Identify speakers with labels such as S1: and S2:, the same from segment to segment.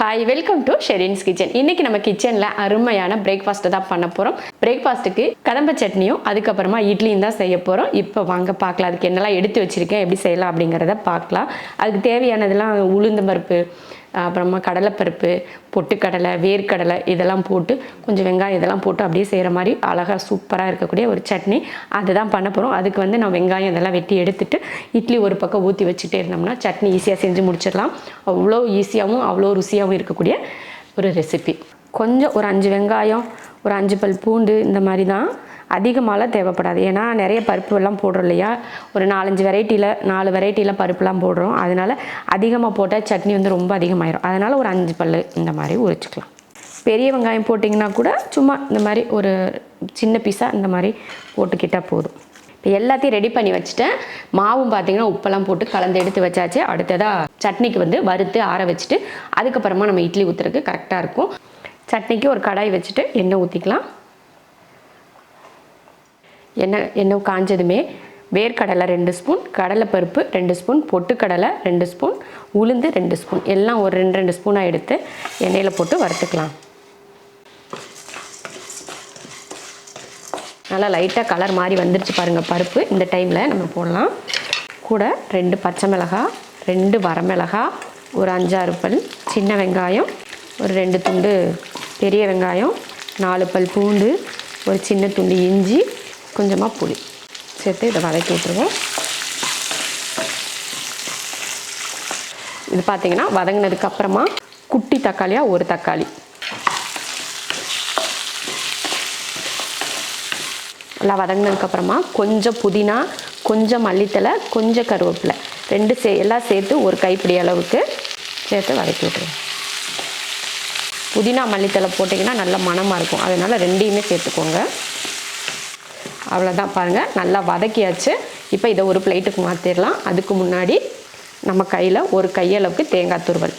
S1: Hi welcome to Sherin's kitchen இன்னைக்கு நம்ம கிச்சனில் அருமையான பிரேக்ஃபாஸ்ட்டை தான் பண்ண போகிறோம் பிரேக்ஃபாஸ்ட்டுக்கு கடம்ப சட்னியும் அதுக்கப்புறமா இட்லியும் தான் செய்ய போகிறோம் இப்போ வாங்க பார்க்கலாம். அதுக்கு என்னெல்லாம் எடுத்து வச்சுருக்கேன் எப்படி செய்யலாம் அப்படிங்கிறத பார்க்கலாம். அதுக்கு தேவையானதெல்லாம் உளுந்து பருப்பு அப்புறமா கடலைப்பருப்பு பொட்டுக்கடலை வேர்க்கடலை இதெல்லாம் போட்டு கொஞ்சம் வெங்காயம் இதெல்லாம் போட்டு அப்படியே செய்கிற மாதிரி அழகாக சூப்பராக இருக்கக்கூடிய ஒரு சட்னி. அதுதான் பண்ண போகிறோம் அதுக்கு வந்து நான் வெங்காயம் இதெல்லாம் வெட்டி எடுத்துட்டு இட்லி ஒரு பக்கம் ஊற்றி வச்சுட்டே இருந்தோம்னா சட்னி ஈஸியாக செஞ்சு முடிச்சிடலாம். அவ்வளோ ஈஸியாகவும் அவ்வளோ ருசியாகவும் இருக்கக்கூடிய ஒரு ரெசிபி கொஞ்சம் ஒரு அஞ்சு வெங்காயம் ஒரு அஞ்சு பல் பூண்டு இந்த மாதிரி தான் அதிகமாகலாம் தேவைப்படாது. ஏன்னா நிறைய பருப்பு எல்லாம் போடுறோம் இல்லையா? ஒரு நாலஞ்சு வெரைட்டியில் நாலு வெரைட்டியில் பருப்புலாம் போடுறோம். அதனால் அதிகமாக போட்டால் சட்னி வந்து ரொம்ப அதிகமாயிரும். அதனால் ஒரு அஞ்சு பல் இந்த மாதிரி உரிச்சிக்கலாம். பெரிய வெங்காயம் போட்டிங்கன்னா கூட சும்மா இந்த மாதிரி ஒரு சின்ன பீஸாக இந்த மாதிரி போட்டுக்கிட்டால் போதும். இப்போ எல்லாத்தையும் ரெடி பண்ணி வச்சுட்டேன். மாவும் பார்த்தீங்கன்னா உப்பெல்லாம் போட்டு கலந்து எடுத்து வச்சாச்சு. அடுத்ததாக சட்னிக்கு வந்து வறுத்து ஆற வச்சுட்டு அதுக்கப்புறமா நம்ம இட்லி ஊற்றுறதுக்கு கரெக்டாக இருக்கும். சட்னிக்கு ஒரு கடாய் வச்சுட்டு எண்ணெய் ஊற்றிக்கலாம் எண்ணெய் எண்ணெய் காஞ்சதுமே வேர்க்கடலை ரெண்டு ஸ்பூன் கடலைப்பருப்பு ரெண்டு ஸ்பூன் பொட்டுக்கடலை ரெண்டு ஸ்பூன் உளுந்து ரெண்டு ஸ்பூன். எல்லாம் ஒரு ரெண்டு ரெண்டு ஸ்பூனாக எடுத்து எண்ணெயில் போட்டு வறுத்துக்கலாம். நல்லா லைட்டாக கலர் மாதிரி வந்துருச்சு பாருங்கள் பருப்பு. இந்த டைமில் நம்ம போடலாம். கூட ரெண்டு பச்சை மிளகாய் ரெண்டு வரமிளகாய் ஒரு அஞ்சாறு பல் சின்ன வெங்காயம் ஒரு ரெண்டு துண்டு பெரிய வெங்காயம் நாலு பல் பூண்டு ஒரு சின்ன துண்டு இஞ்சி கொஞ்சமாக புளி சேர்த்து இதை வதக்கி விட்டுருவோம் இது பார்த்தீங்கன்னா வதங்கினதுக்கு அப்புறமா குட்டி தக்காளியாக ஒரு தக்காளி. நல்லா வதங்கினதுக்கப்புறமா கொஞ்சம் புதினா கொஞ்சம் மல்லித்தலை கொஞ்சம் கருவேப்பிலை. ரெண்டு சே எல்லாம் சேர்த்து ஒரு கைப்பிடி அளவுக்கு சேர்த்து வதக்கி விட்ருவோம் புதினா மல்லித்தலை போட்டிங்கன்னா நல்ல மணமாக இருக்கும். அதனால் ரெண்டையுமே சேர்த்துக்கோங்க. அவ்வளோதான் பாருங்கள் நல்லா வதக்கியாச்சு. இப்போ இதை ஒரு பிளேட்டுக்கு மாற்றிடலாம் அதுக்கு முன்னாடி நம்ம கையில் ஒரு கையளவுக்கு தேங்காய் துருவல்.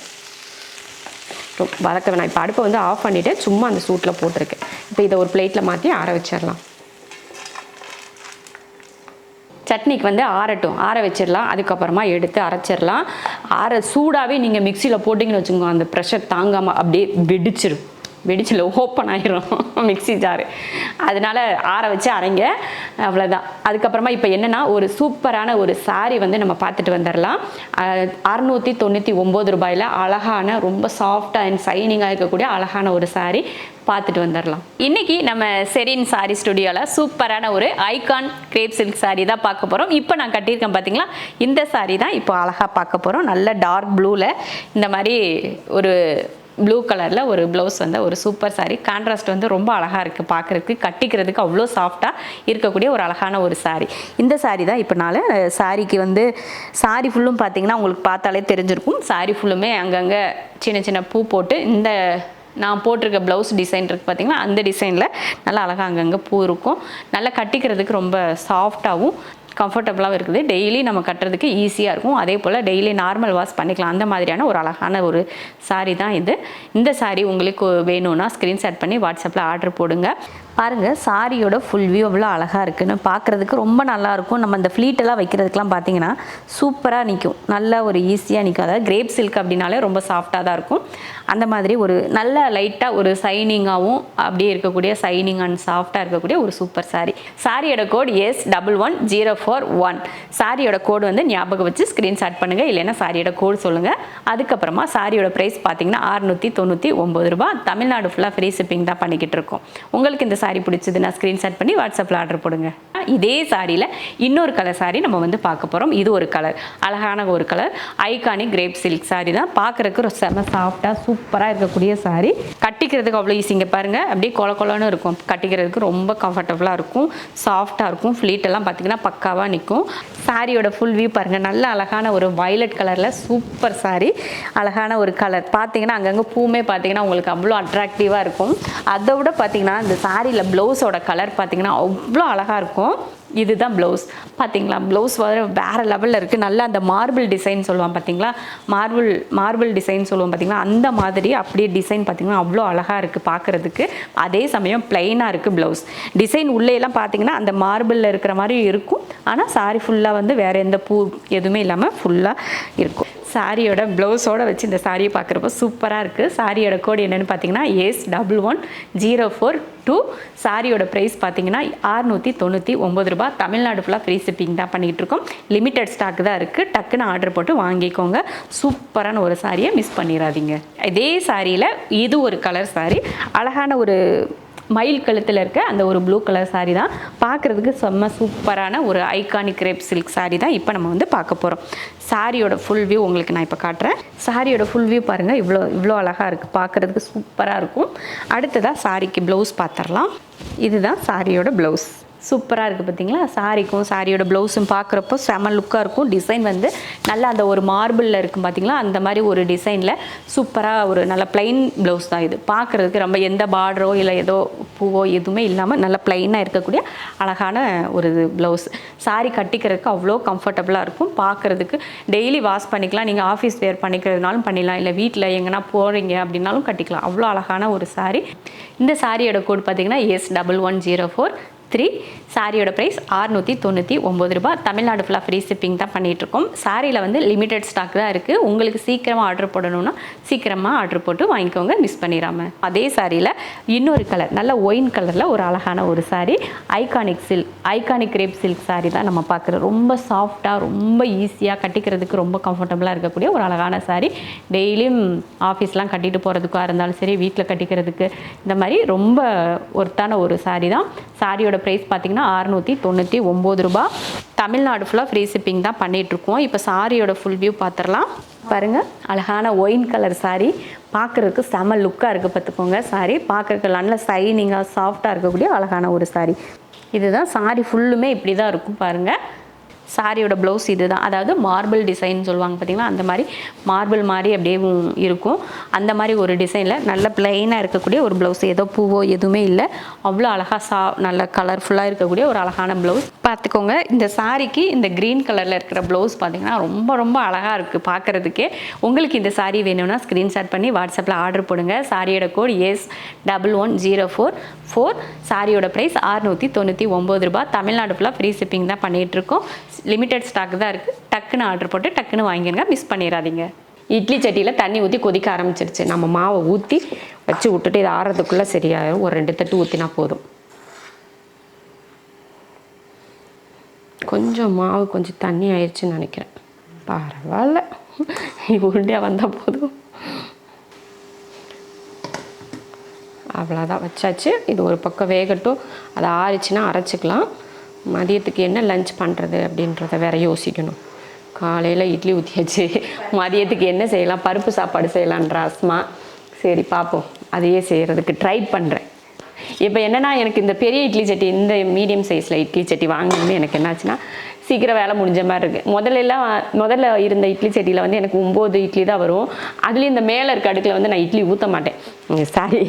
S1: ரொ- வதக்க வேணாம். இப்போ அடுப்பை வந்து ஆஃப் பண்ணிவிட்டு சும்மா அந்த சூட்டில் போட்டிருக்கேன். இப்போ இதை ஒரு பிளேட்டில் மாற்றி ஆற வச்சிடலாம். சட்னிக்கு வந்து ஆறட்டும். ஆற வச்சிடலாம். அதுக்கப்புறமா எடுத்து அரைச்சிடலாம். ஆற சூடாகவே நீங்கள் மிக்சியில் போட்டிங்கன்னு வச்சுக்கோங்க. அந்த ப்ரெஷர் தாங்காமல் அப்படியே வெடிச்சிரும். வெடிச்சில் ஓப்பன் ஆயிரும் மிக்ஸி ஜாரு அதனால ஆற வச்சு அரைங்க. அவ்வளோதான் அதுக்கப்புறமா இப்போ என்னென்னா ஒரு சூப்பரான ஒரு சாரீ வந்து நம்ம பார்த்துட்டு வந்துடலாம் அறுநூற்றி தொண்ணூற்றி ஒம்பது ரூபாயில் அழகான ரொம்ப சாஃப்டாக அண்ட் சைனிங்காக இருக்கக்கூடிய அழகான ஒரு சாரீ பார்த்துட்டு வந்துடலாம் இன்னைக்கு நம்ம செரின் சாரி ஸ்டுடியோவில் சூப்பரான ஒரு ஐகான் கிரேப் சில்க் saree தான் பார்க்க போகிறோம் இப்போ நான் கட்டியிருக்கேன் பார்த்தீங்களா இந்த saree தான் இப்போ அழகாக பார்க்க போகிறோம் நல்ல டார்க் ப்ளூவில் இந்த மாதிரி ஒரு ப்ளூ கலரில் ஒரு ப்ளவுஸ் வந்து ஒரு சூப்பர் சாரீ கான்ட்ராஸ்ட் வந்து ரொம்ப அழகாக இருக்குது பார்க்குறதுக்கு கட்டிக்கிறதுக்கு அவ்வளோ சாஃப்டாக இருக்கக்கூடிய ஒரு அழகான ஒரு சாரீ இந்த சாரீ தான் இப்போ நான் சாரிக்கு வந்து சாரி ஃபுல்லும் பார்த்தீங்கன்னா உங்களுக்கு பார்த்தாலே தெரிஞ்சிருக்கும். சாரி ஃபுல்லுமே அங்கங்கே சின்ன சின்ன பூ போட்டு இந்த நான் போட்டிருக்க ப்ளவுஸ் டிசைன் இருக்குது பார்த்தீங்கன்னா அந்த டிசைனில் நல்லா அழகாக அங்கங்கே பூ இருக்கும். நல்லா கட்டிக்கிறதுக்கு ரொம்ப சாஃப்டாகவும் கம்ஃபர்டபுளாகவும் இருக்குது. டெய்லி நம்ம கட்டுறதுக்கு ஈஸியாக இருக்கும். அதே போல் டெய்லி நார்மல் வாஷ் பண்ணிக்கலாம். அந்த மாதிரியான ஒரு அழகான ஒரு சாரீ தான் இது. இந்த சாரீ உங்களுக்கு வேணும்னா ஸ்க்ரீன்ஷாட் பண்ணி வாட்ஸ்அப்பில் ஆர்டர் போடுங்க. பாருங்கள் சாரியோட ஃபுல் வியூ அவ்வளோ அழகாக இருக்குன்னு பார்க்குறதுக்கு ரொம்ப நல்லாயிருக்கும் நம்ம அந்த ஃப்ளீட்டெல்லாம் வைக்கிறதுக்கெலாம் பார்த்தீங்கன்னா சூப்பராக நிற்கும் நல்ல ஒரு ஈஸியாக நிற்கும் அதாவது கிரேப் சில்க் அப்படின்னாலே ரொம்ப சாஃப்டாக தான் இருக்கும். அந்த மாதிரி ஒரு நல்ல லைட்டாக ஒரு சைனிங்காகவும் அப்படியே இருக்கக்கூடிய சைனிங் அண்ட் சாஃப்டாக இருக்கக்கூடிய ஒரு சூப்பர் சாரி சாரியோட code S double one zero four one சாரியோட கோடு வந்து ஞாபகம் வச்சு ஸ்க்ரீன்ஷாட் பண்ணுங்கள் இல்லைன்னா சாரியோட கோடு சொல்லுங்கள் அதுக்கப்புறமா சாரியோட ப்ரைஸ் பார்த்தீங்கன்னா ஆறுநூற்றி தொண்ணூற்றி ஒம்பது ரூபாய். தமிழ்நாடு ஃபுல்லாக ஃப்ரீ ஷிப்பிங் தான் பண்ணிக்கிட்டு இருக்கோம். உங்களுக்கு இந்த saree பிடிச்சதுன்னா ஸ்க்ரீன்ஷாட் பண்ணி வாட்ஸ்அப்பில் ஆர்டர் போடுங்க. இதே சாரியில் இன்னொரு கலர் சாரீ நம்ம வந்து பார்க்க போகிறோம் இது ஒரு கலர் அழகான ஒரு colour iconic crepe silk sari தான். பார்க்குறக்கு ரொம்ப செம சாஃப்டாக சூப்பராக இருக்கக்கூடிய சாரீ கட்டிக்கிறதுக்கு அவ்வளோ ஈஸிங்க பாருங்கள் அப்படியே கொல கொலன்னு இருக்கும். கட்டிக்கிறதுக்கு ரொம்ப கம்ஃபர்டபுளாக இருக்கும். சாஃப்டாக இருக்கும். ஃப்ளீட்டெல்லாம் பார்த்தீங்கன்னா பக்காவாக நிற்கும் சாரியோட ஃபுல் வியூ பாருங்கள் நல்ல அழகான ஒரு வயலட் கலரில் சூப்பர் சாரி அழகான ஒரு கலர் பார்த்தீங்கன்னா அங்கங்கே பூமே பார்த்தீங்கன்னா உங்களுக்கு அவ்வளோ அட்ராக்டிவாக இருக்கும். அதை விட பார்த்தீங்கன்னா இந்த சாரியில் ப்ளவுஸோட கலர் பார்த்தீங்கன்னா அவ்வளோ அழகாக இருக்கும். இதுதான் ப்ளவுஸ் பார்த்தீங்களா ப்ளவுஸ் வர வேறு லெவலில் இருக்குது நல்லா அந்த மார்பிள் டிசைன் சொல்லுவான் பார்த்தீங்களா மார்பிள் மார்பிள் டிசைன் சொல்லுவோம் பார்த்தீங்களா அந்த மாதிரி அப்படியே டிசைன் பார்த்தீங்கன்னா அவ்வளோ அழகாக இருக்குது பார்க்குறதுக்கு அதே சமயம் பிளெயினாக இருக்குது ப்ளவுஸ் டிசைன் உள்ளேலாம் பார்த்தீங்கன்னா அந்த மார்பிளில் இருக்கிற மாதிரி இருக்கும். ஆனால் சாரி ஃபுல்லாக வந்து வேறு எந்த பூ எதுவுமே இல்லாமல் ஃபுல்லாக இருக்கும். சாரியோட ப்ளவுஸோட வச்சு இந்த சாரியை பார்க்குறப்போ சூப்பராக இருக்குது சாரியோட கோடு என்னென்னு பார்த்தீங்கன்னா S double one zero four two சாரியோட ப்ரைஸ் பார்த்தீங்கன்னா ஆறுநூற்றி தொண்ணூற்றி ஒம்பது ரூபாய். தமிழ்நாடு ஃபுல்லாக ஃப்ரீ ஷிப்பிங் தான் பண்ணிகிட்டு இருக்கோம். லிமிட்டட் ஸ்டாக் தான் இருக்குது டக்குன்னு ஆர்டர் போட்டு வாங்கிக்கோங்க. சூப்பரான ஒரு சாரியை மிஸ் பண்ணிடாதீங்க இதே சாரியில் இது ஒரு கலர் சாரி. அழகான ஒரு மயில் கழுத்தில் இருக்க அந்த ஒரு ப்ளூ கலர் சாரீ தான். பார்க்குறதுக்கு செம்ம சூப்பரான ஒரு ஐகானிக் ரேப் சில்க் சாரீ தான் இப்போ நம்ம வந்து பார்க்க போகிறோம் சாரியோட ஃபுல் வியூ உங்களுக்கு நான் இப்போ காட்டுறேன். சாரியோட ஃபுல் வியூ பாருங்கள் இவ்வளோ இவ்வளோ அழகாக இருக்குது பார்க்குறதுக்கு சூப்பராக இருக்கும். அடுத்ததாக சாரிக்கு ப்ளவுஸ் பார்த்துடலாம் இதுதான் சாரியோட ப்ளவுஸ் சூப்பராக இருக்குது பார்த்தீங்களா சாரிக்கும் சாரியோட ப்ளவுஸும் பார்க்குறப்போ செம லுக்காக இருக்கும். டிசைன் வந்து நல்லா அந்த ஒரு மார்பிளில் இருக்கும் பார்த்தீங்களா அந்த மாதிரி ஒரு டிசைனில் சூப்பராக ஒரு நல்ல பிளைன் ப்ளவுஸ் தான் இது. பார்க்குறதுக்கு ரொம்ப எந்த பார்டரோ இல்லை ஏதோ பூவோ எதுவுமே இல்லாமல் நல்ல பிளைனாக இருக்கக்கூடிய அழகான ஒரு இது ப்ளவுஸ் சாரி கட்டிக்கிறதுக்கு அவ்வளோ கம்ஃபர்டபுளாக இருக்கும். பார்க்குறதுக்கு டெய்லி வாஷ் பண்ணிக்கலாம். நீங்கள் ஆஃபீஸ் வேர் பண்ணிக்கிறதுனாலும் பண்ணிடலாம் இல்லை வீட்டில் எங்கன்னா போகிறீங்க அப்படின்னாலும் கட்டிக்கலாம். அவ்வளோ அழகான ஒரு சாரி இந்த சாரியோட கோட் பார்த்தீங்கன்னா S double one zero four 3 சாரியோட ப்ரைஸ் ஆறுநூற்றி தொண்ணூற்றி ஒம்பது ரூபாய். தமிழ்நாடு ஃபுல்லாக ஃப்ரீ ஷிப்பிங் தான் பண்ணிகிட்ருக்கோம் சாரியில் வந்து லிமிடெட் ஸ்டாக் தான் இருக்குது உங்களுக்கு சீக்கிரமாக ஆர்டர் போடணும்னா சீக்கிரமாக ஆர்டர் போட்டு வாங்கிக்கோங்க. மிஸ் பண்ணிடாமல் அதே சாரியில் இன்னொரு கலர் நல்ல ஒயின் கலரில் ஒரு அழகான ஒரு sari iconic silk iconic crepe silk sari தான் நம்ம பார்க்குறோம். ரொம்ப சாஃப்டாக ரொம்ப ஈஸியாக கட்டிக்கிறதுக்கு ரொம்ப கம்ஃபர்டபுளாக இருக்கக்கூடிய ஒரு அழகான சாரி டெய்லியும் ஆஃபீஸ்லாம் கட்டிட்டு போகிறதுக்காக இருந்தாலும் சரி வீட்டில் கட்டிக்கிறதுக்கு இந்த மாதிரி ரொம்ப ஒர்த்தான ஒரு சாரி தான். சாரியோட ப்ரைஸ் பார்த்தீங்கன்னா அறுநூற்றி தொண்ணூற்றி ஒம்பது ரூபா. தமிழ்நாடு ஃபுல்லாக ஃப்ரீ ஷிப்பிங் தான் பண்ணிகிட்ருக்கோம் இப்போ சாரியோட ஃபுல் வியூ பார்த்துடலாம் பாருங்கள் அழகான ஒயின் கலர் சாரி பார்க்குறதுக்கு செம லுக்காக இருக்குது பார்த்துக்கோங்க சாரி பார்க்குறதுக்கு நல்ல சைனிங்காக சாஃப்டாக இருக்கக்கூடிய அழகான ஒரு சாரி இதுதான் சாரி ஃபுல்லுமே இப்படி தான் இருக்கும் பாருங்கள் சாரியோட ப்ளவுஸ் இது தான் அதாவது மார்பிள் டிசைன் சொல்லுவாங்க பார்த்தீங்களா? அந்த மாதிரி மார்பிள் மாதிரி அப்படியே இருக்கும். அந்த மாதிரி ஒரு டிசைனில் நல்ல பிளெயினாக இருக்கக்கூடிய ஒரு ப்ளவுஸ் ஏதோ பூவோ எதுவுமே இல்லை. அவ்வளோ அழகாக சா நல்ல கலர்ஃபுல்லாக இருக்கக்கூடிய ஒரு அழகான ப்ளவுஸ் பார்த்துக்கோங்க இந்த சாரிக்கு இந்த க்ரீன் கலரில் இருக்கிற ப்ளவுஸ் பார்த்திங்கன்னா ரொம்ப ரொம்ப அழகாக இருக்குது பார்க்குறதுக்கே. உங்களுக்கு இந்த சாரி வேணும்னா ஸ்க்ரீன்ஷாட் பண்ணி வாட்ஸ்அப்பில் ஆர்டர் போடுங்க. சாரியோட code S double one zero four four சாரியோட ப்ரைஸ் ஆறுநூற்றி தொண்ணூற்றி ஒம்பது ரூபாய். தமிழ்நாடு ஃபுல்லாக ஃப்ரீ ஷிப்பிங் தான் பண்ணிகிட்ருக்கோம் லிமிட்டட் ஸ்டாக் தான் இருக்குது டக்குன்னு ஆர்டர் போட்டு டக்குன்னு வாங்கிடுங்க மிஸ் பண்ணிடாதீங்க இட்லி சட்டியில் தண்ணி ஊற்றி கொதிக்க ஆரம்பிச்சிருச்சு. நம்ம மாவை ஊற்றி வச்சு விட்டுட்டு இது ஆறுறதுக்குள்ளே சரியாயிடும் ஒரு ரெண்டு தட்டு ஊற்றினா போதும். கொஞ்சம் மாவு கொஞ்சம் தண்ணி ஆயிடுச்சுன்னு நினைக்கிறேன். பரவாயில்ல. உருண்டையாக வந்தால் போதும். அவ்வளோதான் வச்சாச்சு. இது ஒரு பக்கம் வேகட்டும். அது ஆறிச்சுன்னா அரைச்சிக்கலாம். மதியத்துக்கு என்ன லஞ்ச் பண்ணுறது அப்படின்றத வேற யோசிக்கணும். காலையில் இட்லி ஊற்றியாச்சு மதியத்துக்கு என்ன செய்யலாம்? பருப்பு சாப்பாடு செய்யலான்ற அஸ்மா சரி பார்ப்போம் அதையே செய்கிறதுக்கு ட்ரை பண்ணுறேன் இப்போ என்னென்னா எனக்கு இந்த பெரிய இட்லி சட்டி இந்த மீடியம் சைஸில் இட்லி சட்டி வாங்கணும்னு எனக்கு என்னாச்சுன்னா சீக்கிரம் வேலை முடிஞ்ச மாதிரி இருக்குது முதல்ல எல்லாம் முதல்ல இருந்த இட்லி சட்டியில் வந்து எனக்கு ஒம்பது இட்லி தான் வரும். அதுலேயும் இந்த மேலே இருக்க அடுக்கில் வந்து நான் இட்லி ஊற்ற மாட்டேன். சாரி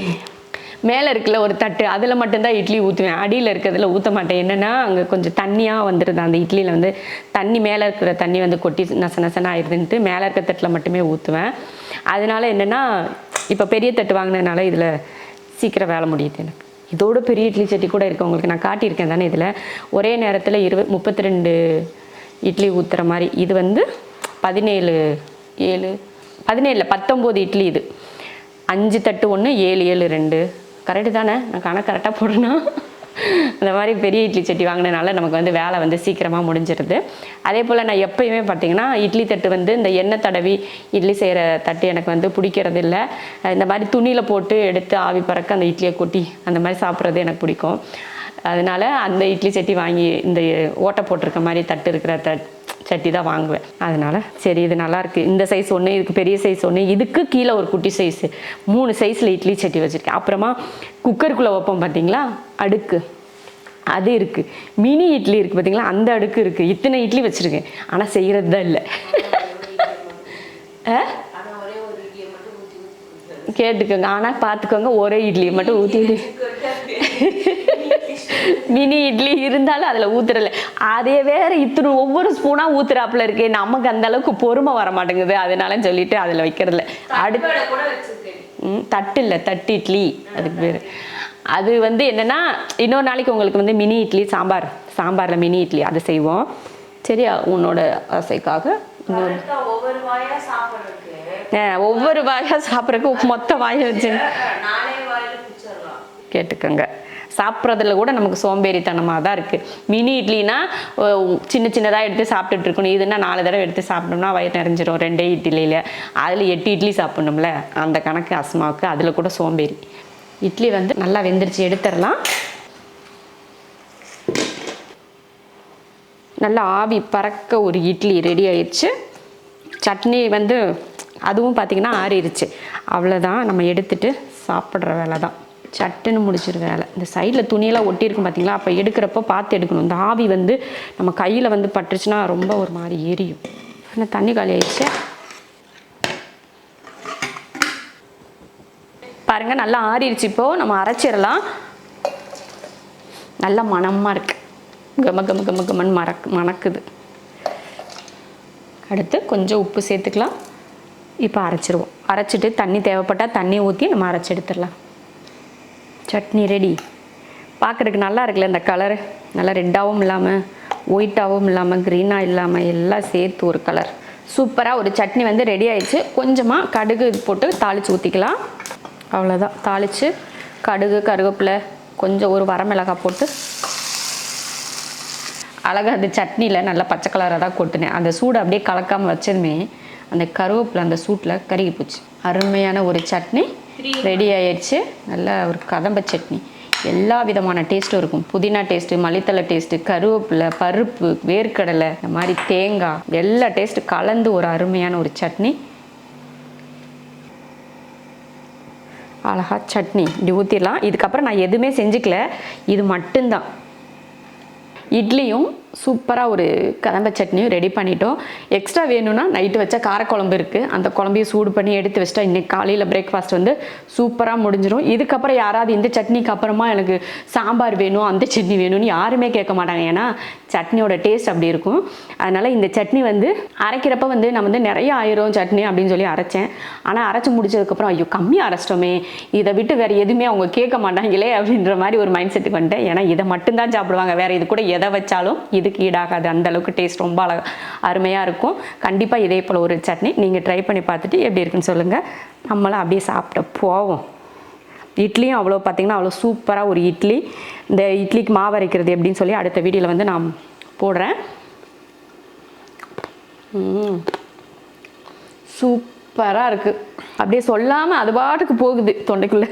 S1: மேலே இருக்கிற ஒரு தட்டு அதில் மட்டும்தான் இட்லி ஊற்றுவேன் அடியில் இருக்கிறதுல ஊற்ற மாட்டேன். என்னென்னா அங்கே கொஞ்சம் தண்ணியாக வந்துடுது அந்த இட்லியில் வந்து தண்ணி மேலே இருக்கிற தண்ணி வந்து கொட்டி நச நசன ஆயிடுதுன்ட்டு மேலே இருக்கிற தட்டில் மட்டுமே ஊற்றுவேன் அதனால என்னென்னா இப்போ பெரிய தட்டு வாங்கினதுனால இதில் சீக்கிரம் வேலை முடியுது எனக்கு. இதோட பெரிய இட்லி சட்டி கூட இருக்குது உங்களுக்கு நான் காட்டியிருக்கேன் தானே இதில். ஒரே நேரத்தில் இருபது முப்பத்தி ரெண்டு இட்லி ஊற்றுற மாதிரி. இது வந்து பதினேழு ஏழு பதினேழு பத்தொம்போது இட்லி இது. அஞ்சு தட்டு ஒன்று ஏழு ஏழு ரெண்டு. கரெக்டு தானே? நான் கணக்கு கரெக்டாக போடணும். அந்த மாதிரி பெரிய இட்லி சட்டி வாங்கினனால நமக்கு வந்து வேலை வந்து சீக்கிரமாக முடிஞ்சிருது. அதே போல் நான் எப்பயுமே பார்த்தீங்கன்னா இட்லி தட்டு வந்து இந்த எண்ணெய் தடவி இட்லி செய்கிற தட்டு எனக்கு வந்து பிடிக்கிறது இல்லை இந்த மாதிரி துணியில் போட்டு எடுத்து ஆவி பறக்க அந்த இட்லியை கொட்டி அந்த மாதிரி சாப்பிட்றது எனக்கு பிடிக்கும். அதனால அந்த இட்லி சட்டி வாங்கி இந்த ஓட்டை போட்டிருக்க மாதிரி தட்டு இருக்கிற தட் சட்டி தான் வாங்குவேன். அதனால் சரி இது நல்லாயிருக்கு இந்த சைஸ் ஒன்று இதுக்கு பெரிய சைஸ் ஒன்று இதுக்கு கீழே ஒரு குட்டி சைஸு மூணு சைஸில் இட்லி சட்டி வச்சுருக்கேன். அப்புறமா குக்கருக்குள்ளே வைப்போம் பார்த்தீங்களா அடுக்கு. அது இருக்குது மினி இட்லி இருக்குது பார்த்தீங்களா அந்த அடுக்கு இருக்குது இத்தனை இட்லி வச்சுருக்கேன். ஆனால் செய்கிறது தான் இல்லை. ஆ? கேட்டுக்கோங்க. ஆனால் பார்த்துக்கோங்க ஒரே இட்லியை மட்டும் ஊற்றி மினி இட்லி இருந்தாலும் அதில் ஊத்துறல. அதே வேற இத்தனை ஒவ்வொரு ஸ்பூனாக ஊத்துறாப்புல இருக்கே நமக்கு அந்த அளவுக்கு பொறுமை வர மாட்டேங்குது அதனால சொல்லிட்டு அதில் வைக்கிறதில்ல. அடுத்து ம், தட்டு இல்லை தட்டு இட்லி. அதுக்கு பேர். அது வந்து என்னன்னா இன்னொரு நாளைக்கு உங்களுக்கு வந்து மினி இட்லி சாம்பார். சாம்பாரில் மினி இட்லி அதை செய்வோம். சரியா? உன்னோட ஆசைக்காக இன்னொரு
S2: ஒவ்வொரு
S1: வாயாக சாப்பிட்றதுக்கு. மொத்த வாயை வச்சு கேட்டுக்கோங்க. சாப்பிட்றதுல கூட நமக்கு சோம்பேறித்தனமாக தான் இருக்குது மினி இட்லினா சின்ன சின்னதாக எடுத்து சாப்பிட்டுட்டு இருக்கணும். இதுனா நாலு தடவை எடுத்து சாப்பிட்டோம்னா வயிறு நிறைஞ்சிரும். ரெண்டே இட்லியில். அதில் எட்டு இட்லி சாப்பிட்ணும்ல. அந்த கணக்கு அஸ்மாவுக்கு. அதில் கூட சோம்பேறி. இட்லி வந்து நல்லா வெந்துருச்சு. எடுத்துடலாம். நல்லா ஆவி பறக்க ஒரு இட்லி ரெடி ஆயிடுச்சு சட்னி வந்து அதுவும் பார்த்திங்கன்னா ஆறிடுச்சு அவ்வளோதான் நம்ம எடுத்துட்டு சாப்பிட்ற வேலை தான் சட்டுன்னு முடிச்சிருக்க வேலை. இந்த சைடில் துணியெல்லாம் ஒட்டியிருக்கும் பார்த்தீங்களா அப்போ எடுக்கிறப்போ பார்த்து எடுக்கணும். இந்த ஆவி வந்து நம்ம கையில் வந்து பட்டுச்சுன்னா ரொம்ப ஒரு மாதிரி எரியும். ஆனால் தண்ணி காலி ஆயிடுச்சு? பாருங்க நல்லா ஆறிடுச்சு இப்போது நம்ம அரைச்சிடலாம். நல்லா மணமாக இருக்குது கம கம கம கமன்னு மறக் மணக்குது. அடுத்து கொஞ்சம் உப்பு சேர்த்துக்கலாம். இப்போ அரைச்சிருவோம். அரைச்சிட்டு தண்ணி தேவைப்பட்டால் தண்ணி ஊற்றி நம்ம அரைச்சி எடுத்துடலாம். சட்னி ரெடி பார்க்குறதுக்கு நல்லா இருக்குல்ல இந்த கலரு நல்லா ரெட்டாகவும் இல்லாமல் ஒயிட்டாகவும் இல்லாமல் க்ரீனாக இல்லாமல் எல்லாம் சேர்த்து ஒரு கலர் சூப்பராக ஒரு சட்னி வந்து ரெடி ஆயிடுச்சு. கொஞ்சமாக கடுகு போட்டு தாளித்து ஊற்றிக்கலாம் அவ்வளோதான் தாளித்து கடுகு கருவேப்பிலை கொஞ்சம் ஒரு வரமிளகாய் போட்டு அழகாக அந்த சட்னியில் நல்லா பச்சை கலராக தான் கொட்டினேன். அந்த சூடு அப்படியே கலக்காமல் வச்சதுமே அந்த கருவேப்பிலை அந்த சூட்டில் கருகி போச்சு. அருமையான ஒரு சட்னி. ரெடி ஆயிடுச்சு. நல்ல ஒரு கதம்ப சட்னி. எல்லா விதமான டேஸ்ட்டும் இருக்கும். புதினா டேஸ்ட்டு மல்லித்தலை டேஸ்ட்டு கருவேப்பிலை பருப்பு வேர்க்கடலை இந்த மாதிரி தேங்காய் எல்லா டேஸ்ட்டு கலந்து ஒரு அருமையான ஒரு சட்னி. அழகா சட்னி. இப்படி ஊற்றிடலாம் இதுக்கப்புறம் நான் எதுவுமே செஞ்சுக்கல. இது மட்டும்தான். இட்லியும் சூப்பராக ஒரு கதம்ப சட்னியும் ரெடி பண்ணிட்டோம். எக்ஸ்ட்ரா வேணும்னா நைட்டு வச்ச காரக்குழம்பு இருக்குது அந்த குழம்பையும் சூடு பண்ணி எடுத்து வச்சிட்டா இன்றைக்கி காலையில் பிரேக்ஃபாஸ்ட் வந்து சூப்பராக முடிஞ்சிடும் இதுக்கப்புறம் யாராவது இந்த சட்னிக்கு அப்புறமா எனக்கு சாம்பார் வேணும் அந்த சட்னி வேணும்னு யாருமே கேட்க மாட்டாங்க. ஏன்னா சட்னியோட டேஸ்ட் அப்படி இருக்கும். அதனால் இந்த சட்னி வந்து அரைக்கிறப்ப வந்து நான் வந்து நிறைய ஆயிரும் சட்னி அப்படின்னு சொல்லி அரைச்சேன். ஆனால் அரைச்சி முடிச்சதுக்கப்புறம் ஐயோ கம்மியாக அரைச்சிட்டோமே. இதை விட்டு வேறு எதுவுமே அவங்க கேட்க மாட்டாங்களே அப்படின்ற மாதிரி ஒரு மைண்ட் செட்டுக்கு வந்துட்டேன். ஏன்னா இதை மட்டும்தான் சாப்பிடுவாங்க. வேறு இது கூட எதை வச்சாலும் இதுக்கு ஈடாகாது. அந்தளவுக்கு டேஸ்ட் ரொம்ப அழகா அருமையாக இருக்கும். கண்டிப்பாக இதே போல் ஒரு சட்னி நீங்கள் ட்ரை பண்ணி பார்த்துட்டு எப்படி இருக்குன்னு சொல்லுங்கள் நம்மளாம் அப்படியே சாப்பிட போவோம். இட்லியும் அவ்வளோ பார்த்தீங்கன்னா அவ்வளோ சூப்பராக ஒரு இட்லி. இந்த இட்லிக்கு மாவு அரைக்கிறது எப்படின்னு சொல்லி அடுத்த வீடியோவில் வந்து நான் போடுறேன். சூப்பராக இருக்குது அப்படியே சொல்லாமல் அது பாட்டுக்கு போகுது தொண்டைக்குள்ளே.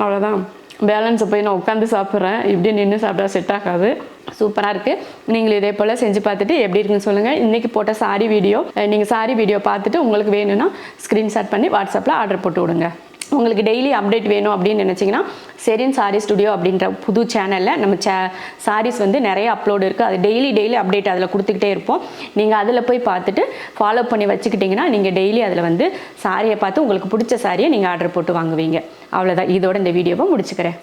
S1: அவ்வளோதான் பேலன்ஸை போய் நான் உட்காந்து சாப்பிட்றேன். இப்படி நின்று சாப்பிட்டா செட் ஆகாது. சூப்பராக இருக்குது நீங்கள் இதே போல் செஞ்சு பார்த்துட்டு எப்படி இருக்குன்னு சொல்லுங்கள் இன்றைக்கி போட்ட சாரி வீடியோ நீங்கள் சாரி வீடியோ பார்த்துட்டு உங்களுக்கு வேணும்னா ஸ்க்ரீன்ஷாட் பண்ணி வாட்ஸ்அப்பில் ஆர்டர் போட்டு விடுங்க. உங்களுக்கு டெய்லி அப்டேட் வேணும் அப்படின்னு நினச்சிங்கன்னா செரின் சாரி ஸ்டுடியோ அப்படின்ற புது சேனலில் நம்ம சே சாரீஸ் வந்து நிறைய அப்லோடு இருக்குது அது டெய்லி டெய்லி அப்டேட் அதில் கொடுத்துக்கிட்டே இருப்போம். நீங்கள் அதில் போய் பார்த்துட்டு ஃபாலோ பண்ணி வச்சுக்கிட்டிங்கன்னா நீங்கள் டெய்லி அதில் வந்து சாரியை பார்த்து உங்களுக்கு பிடிச்ச சாரியை நீங்கள் ஆர்டர் போட்டு வாங்குவீங்க. அவ்வளோதான் இதோட இந்த வீடியோவை முடிச்சுக்கிறேன்.